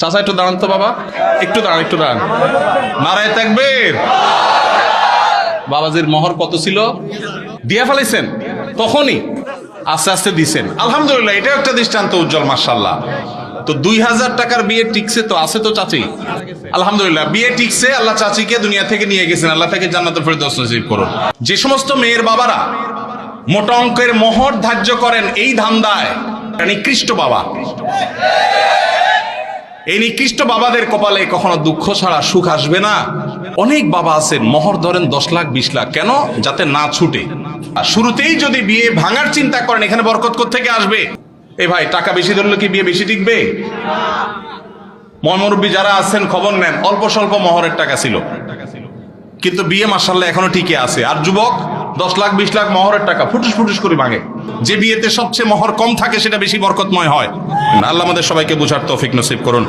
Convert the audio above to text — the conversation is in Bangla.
চাচা, একটু দাঁড়ান তো বাবা। একটু দাঁড়ান একটু দাঁড়ান। নারায় থাকবেন বাবাজির মোহর কত ছিল? দিয়া ফেলাইছেন? তখনই আস্তে আস্তে দিছেন। আলহামদুলিল্লাহ, এটাও একটা দৃষ্টান্ত উজ্জ্বল মার্শাল্লাহ তো দুই হাজার টাকার বিয়ে টিকছে তো, আছে তো চাচি? আলহামদুলিল্লাহ, বিয়ে টিকছে, আল্লাহ চাচিকে দুনিয়া থেকে নিয়ে গেছেন। আল্লাহ থেকে জান্নাতুল ফেরদৌস নসিব করুন। যে সমস্ত মেয়ের বাবারা মোটা অঙ্কের মোহর ধার্য করেন এই ধান্দায় নিকৃষ্ট বাবা। এই নিকৃষ্ট বাবাদের কপালে কখনো দুঃখ ছাড়া সুখ আসবে না। অনেক বাবা আছেন মোহর ধরেন দশ লাখ, বিশ লাখ। কেন? যাতে না ছুটে। আর শুরুতেই যদি বিয়ে ভাঙার চিন্তা করেন, এখানে বরকত থেকে আসবে? এ ভাই, টাকা বেশি ধরলে কি বিয়ে বেশি টিকবে? মর্মরব্বী যারা আছেন, খবর নেন, অল্প স্বল্প মহরের টাকা ছিল। কিন্তু বিয়ে মাসাল্লাহ এখনও টিকে আছে। আর যুবক, দশ লাখ, বিশ লাখ মহরের টাকা, ফুটুস ফুটুস করে ভাঙে। যে বিয়েতে সবচেয়ে মহর কম থাকে, সেটা বেশি বরকতময় হয়। আল্লাহ আমাদের সবাইকে বুঝার তৌফিক নসিব করুন।